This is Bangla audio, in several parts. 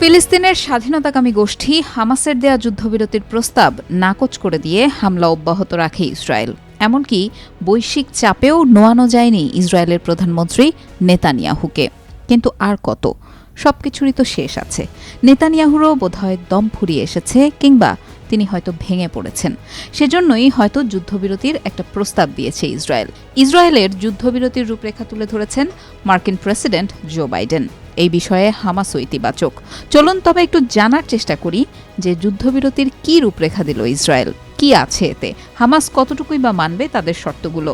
ফিলিস্তিনের স্বাধীনতাকামী গোষ্ঠী হামাসের দেয়া যুদ্ধবিরতির প্রস্তাব নাকচ করে দিয়ে হামলা অব্যাহত রাখে ইসরায়েল। এমনকি বৈশ্বিক চাপেও নোয়ানো যায়নি ইসরায়েলের প্রধানমন্ত্রী নেতানিয়াহুকে। কিন্তু আর কত? সবকিছুরই তো শেষ আছে। নেতানিয়াহুরও বোধহয় দম ফুরিয়ে এসেছে কিংবা তিনি হয়তো ভেঙে পড়েছেন। সেজন্যই হয়তো যুদ্ধবিরতির একটা প্রস্তাব দিয়েছে ইসরায়েল। ইসরায়েলের যুদ্ধবিরতির রূপরেখা তুলে ধরেছেন মার্কিন প্রেসিডেন্ট জো বাইডেন। এই বিষয়ে হামাস ইতিবাচক। চলুন তবে একটু জানার চেষ্টা করি যে যুদ্ধবিরতির কী রূপরেখা দিল ইসরায়েল। কি আছে এতে? হামাস কতটুকুই বা মানবে তাদের শর্তগুলো?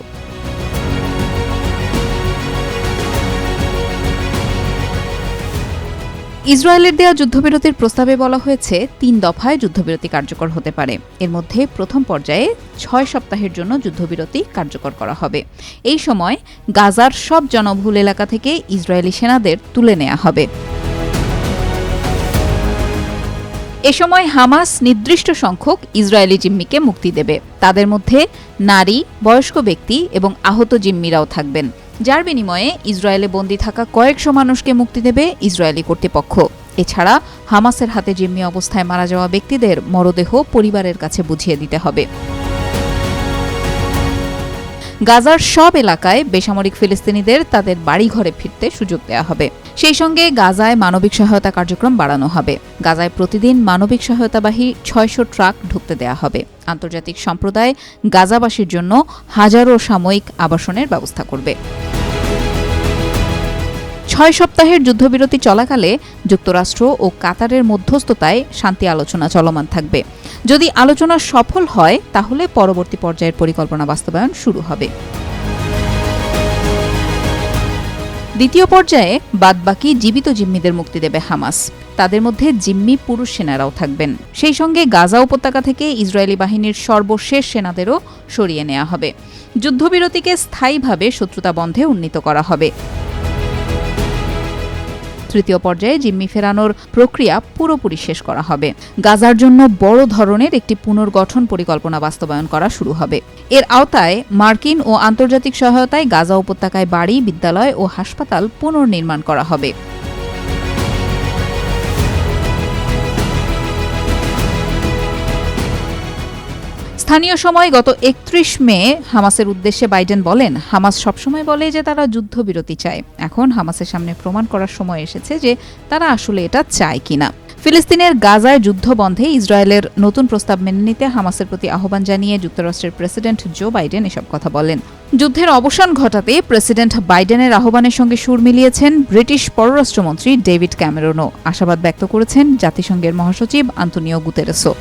ইসরায়েলের দেওয়া যুদ্ধবিরতির প্রস্তাবে বলা হয়েছে, তিন দফায় যুদ্ধবিরতি কার্যকর হতে পারে। এর মধ্যে প্রথম পর্যায়ে ছয় সপ্তাহের জন্য যুদ্ধবিরতি কার্যকর করা হবে। এই সময় গাজার সব জনবহুল এলাকা থেকে ইসরায়েলি সেনাদের তুলে নেওয়া হবে। এ সময় হামাস নির্দিষ্ট সংখ্যক ইসরায়েলি জিম্মিকে মুক্তি দেবে। তাদের মধ্যে নারী, বয়স্ক ব্যক্তি এবং আহত জিম্মিরাও থাকবেন। যার বিনিময়ে ইসরায়েলে বন্দী থাকা কয়েকশো মানুষকে মুক্তি দেবে ইসরায়েলি কর্তৃপক্ষ। এছাড়া হামাসের হাতে জিম্মি অবস্থায় মারা যাওয়া ব্যক্তিদের মরদেহ পরিবারের কাছে বুঝিয়ে দিতে হবে। গাজার সব এলাকায় বেসামরিক ফিলিস্তিনিদের তাদের বাড়িঘরে ফিরতে সুযোগ দেওয়া হবে। সেই সঙ্গে গাজায় মানবিক সহায়তা কার্যক্রম বাড়ানো হবে। গাজায় প্রতিদিন মানবিক সহায়তাবাহী ছয়শো ট্রাক ঢুকতে দেওয়া হবে। আন্তর্জাতিক সম্প্রদায় গাজাবাসীর জন্য হাজারো সাময়িক আবাসনের ব্যবস্থা করবে। ছয় সপ্তাহের যুদ্ধবিরতি চলাকালে যুক্তরাষ্ট্র ও কাতারের মধ্যস্থতায় শান্তি আলোচনা চলমান থাকবে। যদি আলোচনা সফল হয়, তাহলে পরবর্তী পর্যায়ের পরিকল্পনা বাস্তবায়ন শুরু হবে। দ্বিতীয় পর্যায়ে বাদবাকি জীবিত জিম্মিদের মুক্তি দেবে হামাস। তাদের মধ্যে জিম্মি পুরুষ সেনারাও থাকবেন। সেই সঙ্গে গাজা উপত্যকা থেকে ইসরায়েলি বাহিনীর সর্বশেষ সেনাদেরও সরিয়ে নেওয়া হবে। যুদ্ধবিরতিকে স্থায়ীভাবে শত্রুতা বন্ধে উন্নীত করা হবে। তৃতীয় পর্যায়ে জিম্মি ফেরানোর প্রক্রিয়া পুরোপুরি শেষ করা হবে। গাজার জন্য বড় ধরনের একটি পুনর্গঠন পরিকল্পনা বাস্তবায়ন করা শুরু হবে। এর আওতায় মার্কিন ও আন্তর্জাতিক সহায়তায় গাজা উপত্যকায় বাড়ি, বিদ্যালয় ও হাসপাতাল পুনর্নির্মাণ করা হবে। স্থানীয় সময় গত একত্রিশ মে হামাসের উদ্দেশ্যে বাইডেন বলেন, হামাস সবসময় বলে যে তারা যুদ্ধবিরতি চায়। এখন হামাসের সামনে প্রমাণ করার সময় এসেছে যে তারা আসলে এটা চায় কিনা। ফিলিস্তিনের গাজায় যুদ্ধ বন্ধে ইসরায়েলের নতুন প্রস্তাব মেনে নিতে হামাসের প্রতি আহ্বান জানিয়ে যুক্তরাষ্ট্রের প্রেসিডেন্ট জো বাইডেন এসব কথা বলেন। যুদ্ধের অবসান ঘটাতে প্রেসিডেন্ট বাইডেনের আহ্বানের সঙ্গে সুর মিলিয়েছেন ব্রিটিশ পররাষ্ট্রমন্ত্রী ডেভিড ক্যামেরনও। আশাবাদ ব্যক্ত করেছেন জাতিসংঘের মহাসচিব আন্তনিও গুতেরেসো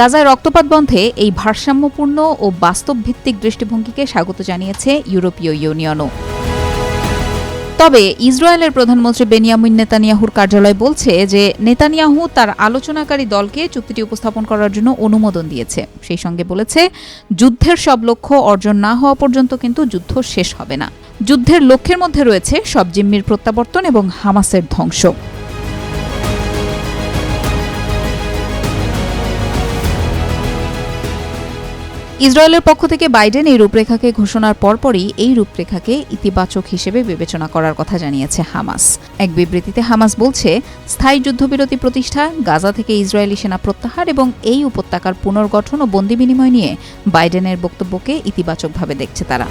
গাজায় রক্তপাত বন্ধে এই ভারসাম্যপূর্ণ ও বাস্তবভিত্তিক দৃষ্টিভঙ্গিকে স্বাগত জানিয়েছে ইউরোপীয় ইউনিয়নও। তবে ইসরায়েলের প্রধানমন্ত্রী বেনিয়ামিন নেতানিয়াহুর কার্যালয় বলছে যে নেতানিয়াহু তার আলোচনাকারী দলকে চুক্তিটি উপস্থাপন করার জন্য অনুমোদন দিয়েছে। সেই সঙ্গে বলেছে, যুদ্ধের সব লক্ষ্য অর্জন না হওয়া পর্যন্ত কিন্তু যুদ্ধ শেষ হবে না। যুদ্ধের লক্ষ্যের মধ্যে রয়েছে সব জিম্মির প্রত্যাবর্তন এবং হামাসের ধ্বংস। ইসরায়েলের পক্ষ থেকে বাইডেন এই রূপরেখাকে ঘোষণার পরপরই এই রূপরেখাকে ইতিবাচক হিসেবে বিবেচনা করার কথা জানিয়েছে হামাস। এক বিবৃতিতে হামাস বলছে, স্থায়ী যুদ্ধবিরতি প্রতিষ্ঠা, গাজা থেকে ইসরায়েলি সেনা প্রত্যাহার এবং এই উপত্যকার পুনর্গঠন ও বন্দি বিনিময় নিয়ে বাইডেনের বক্তব্যকে ইতিবাচকভাবে দেখছে তারা।